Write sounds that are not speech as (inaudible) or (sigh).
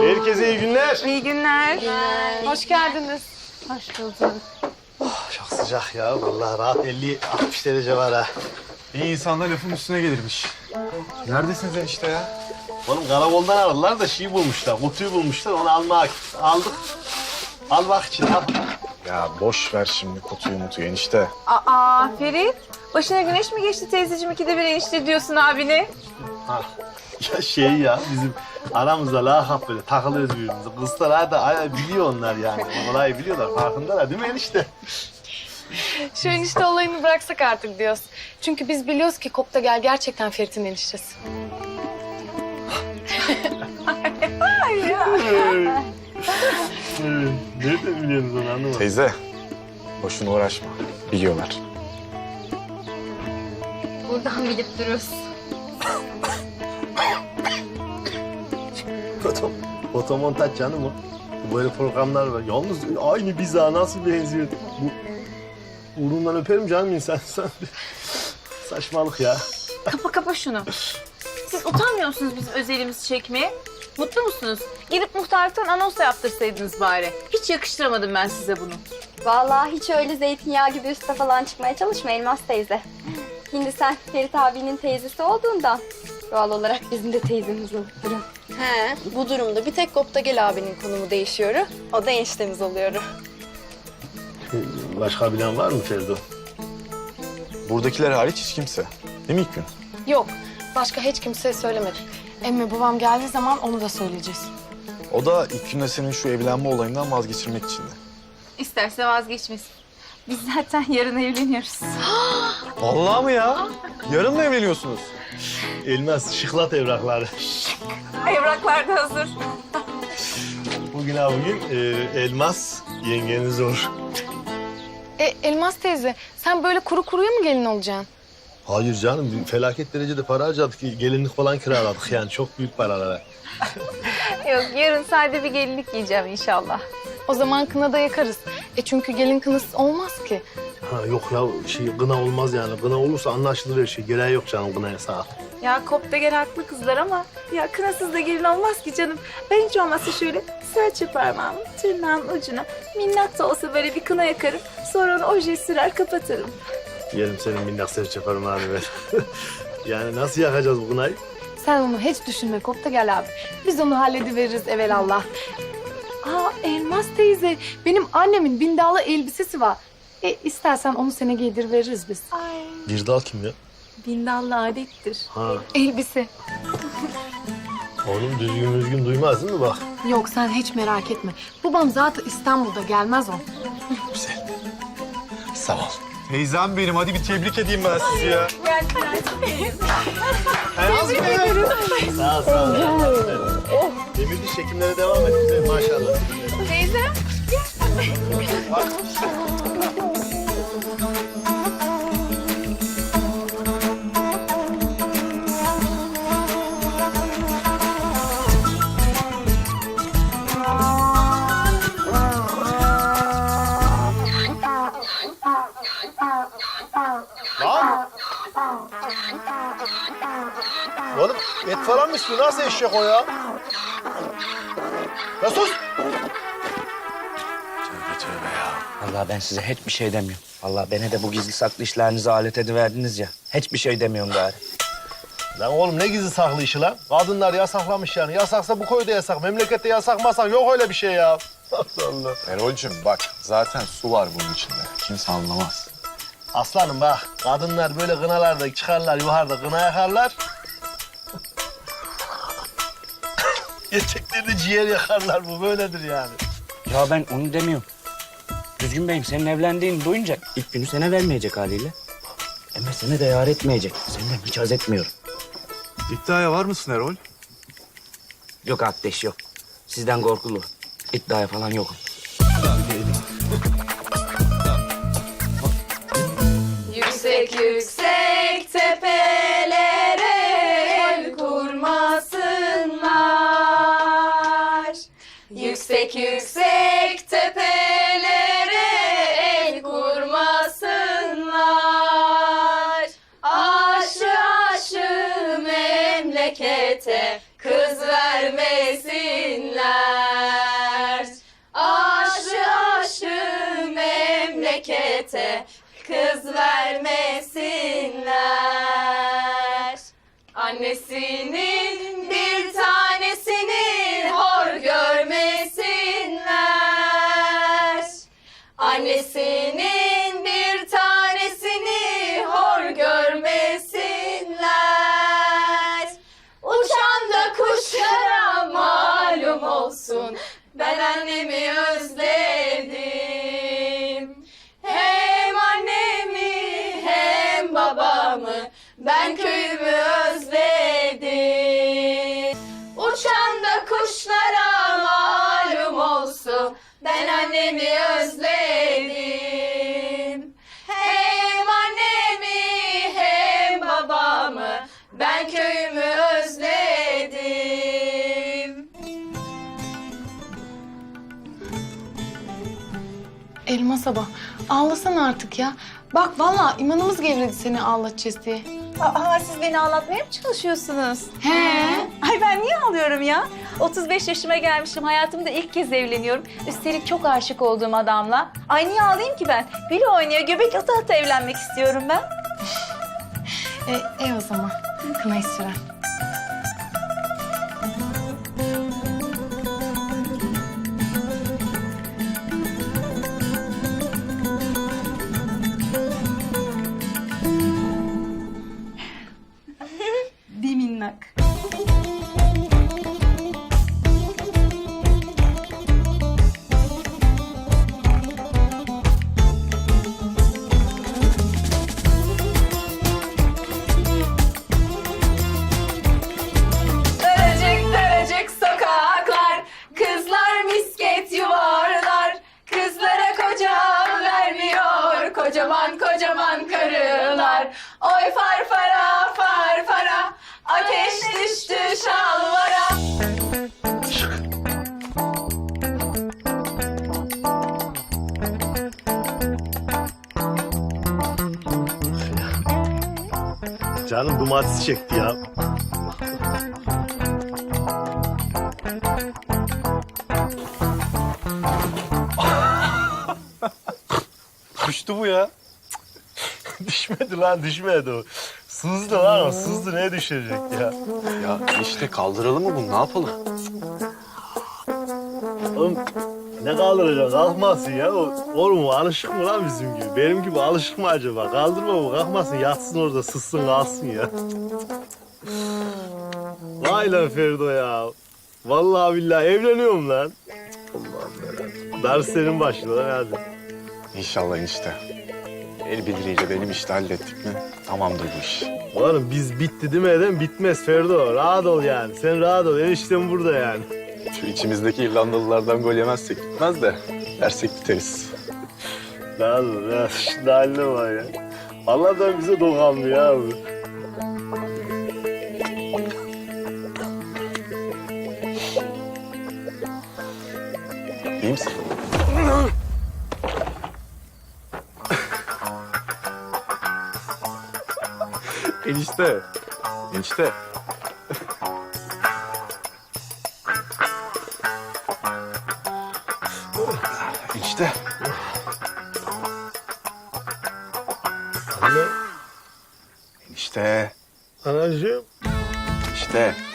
Herkese iyi günler. İyi günler. Hoş geldiniz. Hoş bulduk. Çok sıcak ya. Vallahi rahat 50-60 derece var ha. İyi insanlar lafın üstüne gelirmiş. Neredesiniz enişte ya? Oğlum karakoldan aradılar da şey bulmuşlar. Kutuyu bulmuşlar. Onu almak aldık. Al bak için al. Ya boş ver şimdi kutuyu mutuyu enişte. Aa Ferit. Başına güneş mi geçti teyzeciğim ikide bir enişte diyorsun abine? Ha. Ya şey ya bizim aramızda lakap böyle takılıyoruz birbirimize. Kızlar da ay- biliyor onlar yani. Olayı biliyorlar. Farkındalar değil mi enişte? Şu enişte olayını bıraksak artık diyoruz. Çünkü biz biliyoruz ki Kopta Gel gerçekten Ferit'in eniştesi. (laughs) Evet. Nereden biliyorsunuz onu anlamadım. Teyze boşuna uğraşma. Biliyorlar. Buradan bilip dururuz. Foto, fotomontaj canım o. Böyle programlar var. Yalnız aynı bize nasıl benziyor. Bu Uğrundan öperim canım insan. Sen- (laughs) Saçmalık ya. Kapa kapa şunu. Siz utanmıyor musunuz bizim özelimizi çekmeye? Mutlu musunuz? Gidip muhtarlıktan anons da yaptırsaydınız bari. Hiç yakıştıramadım ben size bunu. Vallahi hiç öyle zeytinyağı gibi üste falan çıkmaya çalışma Elmas teyze. Şimdi sen Ferit abinin teyzesi olduğundan doğal olarak bizim de teyzemiz duruyor. He, bu durumda bir tek Kopta Gel abinin konumu değişiyor. O da eniştemiz oluyor. Başka bilen var mı Ferdo? Buradakiler hariç hiç kimse. Değil mi ilk gün? Yok, başka hiç kimseye söylemedik. Emmi babam geldiği zaman onu da söyleyeceğiz. O da ilk günde senin şu evlenme olayından vazgeçirmek için de. İsterse vazgeçmesin. Biz zaten yarın evleniyoruz. (gasps) Vallahi mı ya? Yarın mı evleniyorsunuz? Elmas şıklat evrakları. Evraklar da hazır. (laughs) Bugün ha bugün e, elmas yengeniz olur. E, Elmas teyze, sen böyle kuru kuruya mı gelin olacaksın? Hayır canım bir felaket derecede para harcadık. Gelinlik falan kiraladık yani çok büyük paralara. (laughs) Yok yarın sade bir gelinlik giyeceğim inşallah. O zaman kına da yakarız. E çünkü gelin kınası olmaz ki. Ha yok ya şey gına olmaz yani. Gına olursa anlaşılır her şey. Gereği yok canım gınaya sağ ol. Ya Kopta gel haklı kızlar ama ya kınasız da gelin olmaz ki canım. Ben hiç olmazsa şöyle serçe parmağımı tırnağın ucuna minnak da olsa böyle bir kına yakarım. Sonra onu oje sürer kapatırım. Yerim senin minnak serçe parmağını ver. yani nasıl yakacağız bu kınayı? Sen onu hiç düşünme Kopta Gel abi. Biz onu hallediveririz evelallah. Aa Elmas teyze, benim annemin bindallı elbisesi var. E istersen onu sana giydir veririz biz. Birdal kim ya? Bindallı adettir. Ha Elbise. oğlum düzgün düzgün duymaz değil mi bak? Yok sen hiç merak etme. Babam zaten İstanbul'da gelmez o. Sağ ol. Teyzem benim. Hadi bir tebrik edeyim ben sizi ya. Sağ ol sağ ol. Demirli çekimlere devam et maşallah. Teyzem. Lan! Mı istiyor? Nasıl eşek o ya? Ya sus! Tövbe tövbe ya. Vallahi ben size hiçbir şey demiyorum. Vallahi beni de bu gizli saklı işlerinize alet ediverdiniz ya. Hiçbir şey demiyorum gari. Lan oğlum ne gizli saklı işi lan? Kadınlar yasaklamış yani. Yasaksa bu koyda yasak. Memlekette yasak masak. Yok öyle bir şey ya. (laughs) Allah Allah. Erol'cum bak zaten su var bunun içinde. Kimse anlamaz. Aslanım bak. Kadınlar böyle kınalarda çıkarlar yukarıda kına yakarlar. Erkekler de ciğer yakarlar. Bu böyledir yani. Ya ben onu demiyorum. Düzgün Bey'im senin evlendiğini duyunca ilk günü sana vermeyecek haliyle. Ama seni de yar etmeyecek. Senden hiç haz etmiyorum. İddiaya var mısın Erol? Yok Akdeş yok. Sizden korkulu. İddiaya falan yokum. Yüksek yüksek millete kız vermesinler. Aşı aşı memlekete kız vermesinler. Annesini olsun. Ben annemi özledim. Hem annemi hem babamı ben köyümü özledim. Uçan da kuşlara malum olsun. Ben annemi Elmas abla ağlasana artık ya. Bak vallahi imanımız gevredi seni ağlatacağız diye. Aa, siz beni ağlatmaya mı çalışıyorsunuz? He. Ay ben niye ağlıyorum ya? 35 yaşıma gelmişim. Hayatımda ilk kez evleniyorum. Üstelik çok aşık olduğum adamla. Ay niye ağlayayım ki ben? Biri oynuyor, göbek ata ata evlenmek istiyorum ben. E, e o zaman. Kınayı süren. Farfara farfara, ateş düştü şalvara. Canım domates çekti ya. Düştü bu ya. (laughs) düşmedi lan düşmedi o. Sızdı lan o sızdı ne düşecek ya. Ya işte kaldıralım mı bunu ne yapalım? Oğlum ne kaldıracaksın kalkmasın ya. O, oğlum o alışık mı lan bizim gibi? Benim gibi alışık mı acaba? Kaldırma bu kalkmasın yatsın orada sızsın kalsın ya. Vay lan Ferdo ya. Vallahi billahi evleniyorum lan. Allah'ım Ders senin başına hadi. İnşallah enişte. El birliğiyle benim işte hallettik mi tamamdır bu iş. Oğlum biz bitti demeden bitmez Ferdo. Rahat ol yani. Sen rahat ol. Eniştem burada yani. Şu içimizdeki İrlandalılardan gol yemezsek bitmez de dersek biteriz. Rahat ol. Rahat. Şimdi haline var ya. Allah'tan bize dokandı ya enişte. Enişte. enişte. Anne, Enişte. anacığım. İşte.